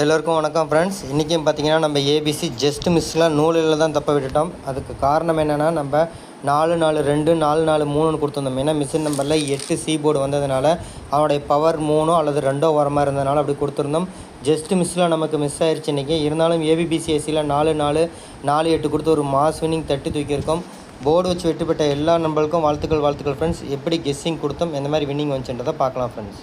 எல்லோருக்கும் வணக்கம் ஃப்ரெண்ட்ஸ் இன்றைக்கும் பார்த்தீங்கன்னா நம்ம ஏபிசி ஜஸ்ட் மிஸ்லாம் நூலில் தான் தப்ப விட்டுட்டோம். அதுக்கு காரணம் என்னென்னா நம்ம நாலு நாலு ரெண்டு நாலு நாலு மூணுன்னு கொடுத்துருந்தோம். ஏன்னா மிஷின் நம்பரில் எட்டு சி போர்டு வந்ததுனால அவனுடைய பவர் மூணோ அல்லது ரெண்டோ வர மாதிரி இருந்ததுனால அப்படி கொடுத்துருந்தோம். ஜஸ்ட் மிஸ்ஸில் நமக்கு மிஸ் ஆயிடுச்சு இன்றைக்கி. இருந்தாலும் ஏபிபிசிஎஸ்சியில் நாலு நாலு நாலு எட்டு கொடுத்து ஒரு மாஸ் வின்னிங் தட்டி தூக்கியிருக்கோம். போர்டு வச்சு வெட்டுப்பட்ட எல்லா நம்பளுக்கும் வாழ்த்துக்கள் வாழ்த்துக்கள் ஃப்ரெண்ட்ஸ் எப்படி கெஸ்ஸிங் கொடுத்தோம் எந்த மாதிரி வின்னிங் வந்துச்சுன்றதை பார்க்கலாம் friends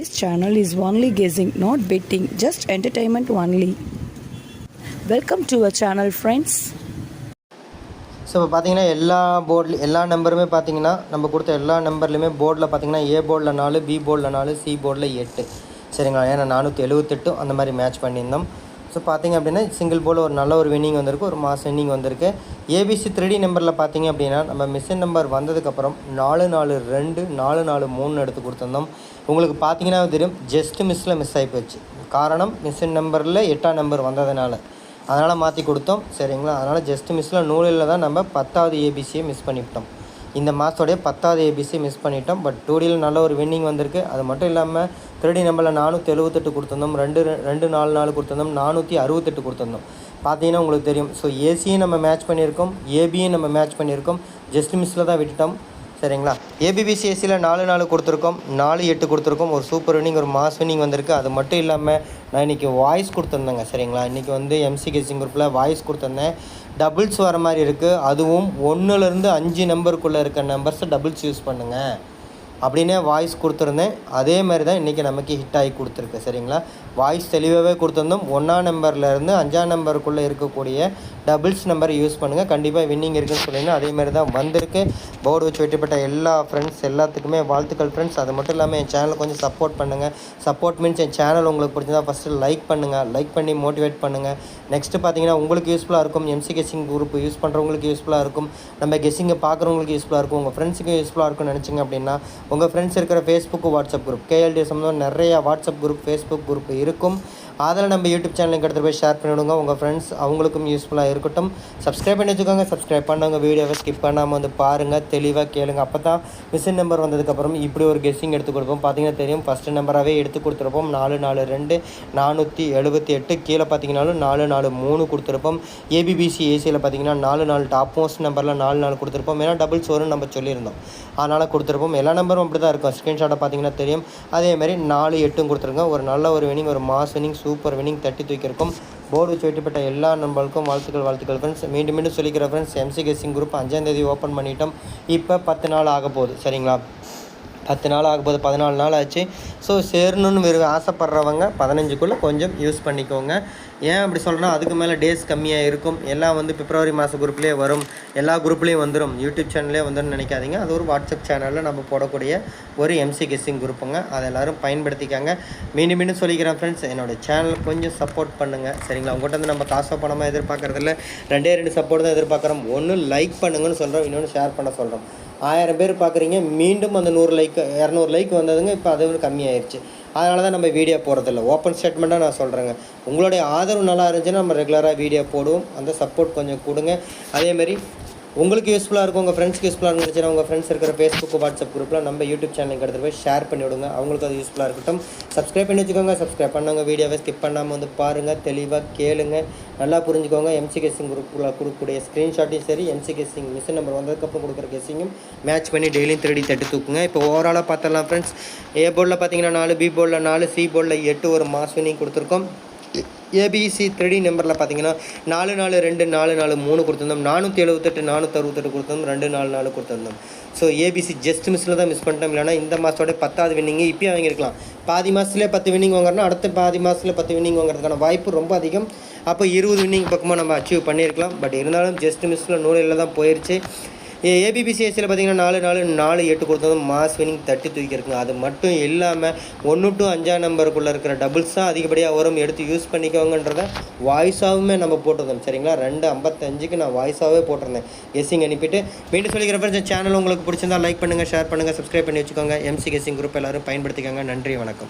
This channel is only guessing, not betting, just entertainment only. Welcome to our channel friends so இப்போ பார்த்தீங்கன்னா எல்லா போர்டில் எல்லா நம்பருமே பார்த்தீங்கன்னா நம்ம கொடுத்த எல்லா நம்பர்லையுமே போர்டில் பார்த்தீங்கன்னா ஏ போர்டில் நாலு பி போர்டில் நாலு சி போர்டில் எட்டு. சரிங்களா? ஏன்னா நானூற்றி எழுபத்தெட்டு அந்த மாதிரி மேட்ச் பண்ணியிருந்தோம். ஸோ பார்த்தீங்க அப்படின்னா சிங்கிள் போல் ஒரு நல்ல ஒரு வின்னிங் வந்திருக்கு ஒரு மாஸ் வின்னிங் வந்திருக்கு. ஏபிசி த்ரீ நம்பரில் பார்த்தீங்க அப்படின்னா நம்ம மிஷின் நம்பர் வந்ததுக்கப்புறம் நாலு நாலு ரெண்டு நாலு நாலு மூணு எடுத்து கொடுத்துருந்தோம். உங்களுக்கு பார்த்தீங்கன்னா தெரியும் ஜஸ்ட்டு மிஸ்ஸில் மிஸ் ஆகி போச்சு. காரணம் மிஸ்ஸின் நம்பரில் எட்டாம் நம்பர் வந்ததுனால. அதனால் மாற்றி கொடுத்தோம் சரிங்களா? அதனால் ஜஸ்ட்டு மிஸ்ஸில் நூலில் தான் நம்ம பத்தாவது ஏபிசியை மிஸ் பண்ணிவிட்டோம். இந்த மாதத்தோடைய பத்தாவது ஏபிசி மிஸ் பண்ணிட்டோம். பட் டூடியில் நல்ல ஒரு வின்னிங் வந்திருக்கு. அது மட்டும் இல்லாமல் த்ரீடி நம்பரில் நானூற்றி எழுபத்தெட்டு கொடுத்துருந்தோம். ரெண்டு ரெண்டு நாலு நாலு கொடுத்துருந்தோம். நானூற்றி அறுபத்தெட்டு கொடுத்துருந்தோம். பார்த்தீங்கன்னா உங்களுக்கு தெரியும். ஸோ ஏசியும் நம்ம மேட்ச் பண்ணியிருக்கோம். ஏபியும் நம்ம மேட்ச் பண்ணியிருக்கோம். ஜஸ்ட் மிஸ்ஸில் தான் விட்டுட்டோம். சரிங்களா? ஏபிபிசிஎஸ்சியில் நாலு நாலு கொடுத்துருக்கோம். நாலு எட்டு கொடுத்துருக்கோம். ஒரு சூப்பர் வினிங் ஒரு மாஸ் வினிங் வந்திருக்கு. அது மட்டும் இல்லாமல் நான் இன்றைக்கி வாய்ஸ் கொடுத்துருந்தேங்க சரிங்களா? இன்றைக்கி வந்து எம்சிகேசிங் குரூப்பில் வாய்ஸ் கொடுத்துருந்தேன். டபுள்ஸ் வர மாதிரி இருக்குது அதுவும் ஒன்றுலேருந்து அஞ்சு நம்பருக்குள்ளே இருக்க நம்பர்ஸை டபுள்ஸ் யூஸ் பண்ணுங்கள் அப்படின்னே வாய்ஸ் கொடுத்துருந்தேன். அதே மாதிரி தான் இன்றைக்கி நமக்கு ஹிட் ஆகி கொடுத்துருக்கு சரிங்களா? வாய்ஸ் தெளிவாகவே கொடுத்துருந்தோம். ஒன்றாம் நம்பர்லேருந்து அஞ்சாம் நம்பருக்குள்ளே இருக்கக்கூடிய டபுள்ஸ் நம்பரை யூஸ் பண்ணுங்கள் கண்டிப்பாக வின்னிங் இருக்குன்னு சொல்லியிருந்தேன். அதேமாதிரி தான் வந்திருக்கு. போர்டு வச்சு வெட்டிப்பட்ட எல்லா ஃப்ரெண்ட்ஸ் எல்லாத்துக்குமே வாழ்த்துக்கள் ஃப்ரெண்ட்ஸ் அது மட்டும் இல்லாமல் என் சேனலை கொஞ்சம் சப்போர்ட் பண்ணுங்கள் சப்போர்ட் மீன்ஸ் என் சேனல் உங்களுக்கு பிடிச்சதா ஃபஸ்ட்டு லைக் பண்ணுங்கள் லைக் பண்ணி மோட்டிவேட் பண்ணுங்கள் நெக்ஸ்ட்டு பார்த்தீங்கன்னா உங்களுக்கு யூஸ்ஃபுல்லாக இருக்கும். எம்சி கெஸிங் குரூப் யூஸ் பண்ணுறவங்களுக்கு யூஸ்ஃபுல்லாக இருக்கும். நம்ம கெஸிங்கை பார்க்குறவங்களுக்கு யூஸ்ஃபுல்லாக இருக்கும். உங்கள் ஃப்ரெண்ட்ஸுக்கு யூஸ்ஃபுல்லாக இருக்கும்னு நினச்சிங்க அப்படின்னா உங்கள் ஃப்ரெண்ட்ஸ் இருக்கிற ஃபேஸ்புக் வாட்ஸ்அப் குரூப் கேஎல்டி சம்மந்தம் நிறையா வாட்ஸ்அப் குரூப் ஃபேஸ்புக் குரூப் இருக்கும். அதில் நம்ம யூடியூப் சேனலுக்கு எடுத்து போய் ஷேர் பண்ணிவிடுங்க உங்கள் ஃப்ரெண்ட்ஸ் அவங்களுக்கும் யூஸ்ஃபுல்லாக இருக்கட்டும். சப்ஸ்கிரைப் பண்ணி வச்சுக்கோங்க. சப்ஸ்கிரைப் பண்ணவங்க வீடியோவை ஸ்கிப் பண்ணாமல் வந்து பாருங்கள் தெளிவாக கேளுங்க. அப்போ தான் மிஷின் நம்பர் வந்ததுக்கப்புறம் இப்படி ஒரு கெஸ்ஸிங் எடுத்து கொடுப்போம். பார்த்தீங்கன்னா தெரியும். ஃபஸ்ட்டு நம்பராகவே எடுத்து கொடுத்துருப்போம். நாலு நாலு ரெண்டு நானூற்றி எழுபத்தி எட்டு. கீழே பார்த்தீங்கன்னாலும் நாலு நாலு மூணு கொடுத்துருப்போம். ஏபிபிசி ஏசியில் பார்த்தீங்கன்னா நாலு நாலு டாப் மோஸ்ட் நம்பரில் நாலு நாலு கொடுத்துருப்போம். ஏன்னா டபுள்ஸ் வரும்னு நம்ம சொல்லியிருந்தோம். அதனால் கொடுத்துருப்போம். எல்லா நம்பரும் அப்படி தான் இருக்கும். ஸ்க்ரீன்ஷாட்டை பார்த்தீங்கன்னா தெரியும். அதேமாதிரி நாலு எட்டும் கொடுத்துருங்க. ஒரு நல்ல ஒரு வினிங் ஒரு மாஸ் வினிங் சூப்பர் வினிங் தட்டி தூக்கியிருக்கும். போர்டு வச்சு வெட்டிப்பட்ட எல்லா நண்பர்களுக்கும் வாழ்த்துக்கள் வாழ்த்துக்கள் ஃப்ரெண்ட்ஸ் மீண்டும் மீண்டும் சொல்லிக்கிற ஃப்ரெண்ட்ஸ் எம்சி கெஸிங் குரூப் அஞ்சாந்தேதி ஓப்பன் பண்ணிட்டோம். இப்போ பத்து நாள் ஆக போகுது சரிங்களா? பத்து நாள் ஆக போகுது பதினாலு நாள் ஆச்சு. ஸோ சேரணும்னு விரு ஆசைப்பட்றவங்க பதினஞ்சுக்குள்ளே கொஞ்சம் யூஸ் பண்ணிக்கோங்க. ஏன் அப்படி சொல்கிறேன்னா அதுக்கு மேலே டேஸ் கம்மியாக இருக்கும். எல்லாம் வந்து பிப்ரவரி மாத குரூப்லேயே வரும். எல்லா குரூப்லேயும் வந்துடும் யூடியூப் சேனல்லே வந்துடும் நினைக்காதீங்க. அது ஒரு வாட்ஸ்அப் சேனலில் நம்ம போடக்கூடிய ஒரு எம்சி கெஸ்ஸிங் குரூப்புங்க அதை எல்லோரும் பயன்படுத்திக்காங்க. மீண்டும் மீண்டும் சொல்லிக்கிறேன் ஃப்ரெண்ட்ஸ் என்னோட சேனல் கொஞ்சம் சப்போர்ட் பண்ணுங்கள் சரிங்களா? உங்கள்கிட்ட வந்து நம்ம காசோ பணமாக எதிர்பார்க்குறதில்ல ரெண்டே ரெண்டு சப்போர்ட் தான் எதிர்பார்க்குறோம். ஒன்று லைக் பண்ணுங்கன்னு சொல்கிறோம் இன்னொன்று ஷேர் பண்ண சொல்கிறோம் ஆயிரம் பேர் பார்க்குறீங்க. மீண்டும் அந்த நூறு லைக் இரநூறு லைக் வந்ததுங்க. இப்போ அது ஒரு கம்மியாயிருச்சு அதனால தான் நம்ம வீடியோ போடுறதில்ல. ஓப்பன் ஸ்டேட்மெண்ட்டாக நான் சொல்கிறேங்க உங்களுடைய ஆதரவு நல்லா இருந்துச்சுன்னா நம்ம ரெகுலராக வீடியோ போடுவோம். அந்த சப்போர்ட் கொஞ்சம் கொடுங்க. அதேமாரி உங்களுக்கு யூஸ்ஃபுல்லாக இருக்கும் உங்கள் ஃப்ரெண்ட்ஸ்க்கு யூஸ்ஃபுல்லாக இருந்துச்சுன்னா உங்கள் ஃப்ரெண்ட்ஸ் இருக்கிற ஃபேஸ்புக் வாட்ஸ்அப் குரூப்பில் நம்ம யூடியூப் சேனலுக்கு எடுத்துகிட்டு போய் ஷேர் பண்ணி விடுங்க. அவங்களுக்கு அது யூஸ்ஃபுல்லாக இருக்கட்டும். சப்ஸ்கிரைப் பண்ணி வச்சுக்கோங்க. சப்ஸ்கிரைப் பண்ணவங்க வீடியோவை ஸ்கிப் பண்ணாமல் வந்து பாருங்கள் தெளிவாக கேளுங்க. நல்லா புரிஞ்சுக்கோங்க. எம்சி கெஸ்ஸிங் குரூப்பில் கொடுக்கக்கூடிய ஸ்க்ரீன்ஷாட்டையும் சரி எம்சி கெஸ்ஸிங் மிஷின் நம்பர் வந்ததுக்கப்புறம் கொடுக்குற கெஸ்ஸிங்கும் மேட்ச் பண்ணி டெய்லியும் திருடி தட்டு தூக்குங்க. இப்போ ஓவராலாக பார்த்தலாம் ஃப்ரெண்ட்ஸ் ஏ போர்டில் பார்த்தீங்கன்னா நாலு பி போர்டில் நாலு சி போர்டில் எட்டு ஒரு மாஸ் வினிங் கொடுத்துருக்கோம். ஏபிசி த்ரீடி நம்பரில் பார்த்தீங்கன்னா நாலு நாலு ரெண்டு நாலு நாலு மூணு கொடுத்துருந்தோம். நானூற்றி எழுபத்தெட்டு நானூற்றி அறுபத்தெட்டு கொடுத்துருந்தோம். ரெண்டு நாலு நாலு கொடுத்துருந்தோம். ஸோ ஏபிசி ஜஸ்ட் மிஸ்ஸில் தான் மிஸ் பண்ணிட்டோம். இல்லைனா இந்த மாதத்தோட பத்தாவது வின்னிங்கு இப்போயே வாங்கியிருக்கலாம். பாதி மாதத்துலேயே பத்து வின்னிங் வாங்குறோம்னா அடுத்த பாதி மாதத்தில் பத்து வின்னிங் வாங்குறதுக்கான வாய்ப்பு ரொம்ப அதிகம். அப்போ இருபது வின்னிங் பக்கமாக நம்ம அச்சீவ் பண்ணியிருக்கலாம். பட் இருந்தாலும் ஜஸ்ட் மிஸ்ஸில் நூலில் தான் போயிடுச்சு ஏபிபிசிஎஸ்சியில் பார்த்தீங்கன்னா நாலு நாலு நாலு எட்டு கொடுத்ததும் மாஸ் வினிங் தட்டி தூக்கி இருக்குங்க. அது மட்டும் இல்லாமல் ஒன்று டு அஞ்சாம் நம்பருக்குள்ளே இருக்கிற டபுள்ஸ் தான் அதிகப்படியாக வரும். எடுத்து யூஸ் பண்ணிக்கோங்கன்றத வாய்ஸாகவுமே நம்ம போட்டிருந்தோம். சரிங்களா? ரெண்டு ஐம்பத்தஞ்சுக்கு நான் வாய்ஸாகவே போட்டிருந்தேன். கெஸ்ஸிங் அனுப்பிட்டு மீண்டும் சொல்லிக்கிற ஃப்ரெண்ட்ஸ் சேனல் உங்களுக்கு பிடிச்சிருந்தா லைக் பண்ணுங்கள் ஷேர் பண்ணுங்கள் சப்ஸ்கிரைப் பண்ணி வச்சுக்கோங்க. எம்சி கெஸ்ஸிங் குரூப் எல்லாரும் பயன்படுத்திக்கோங்க. நன்றி வணக்கம்.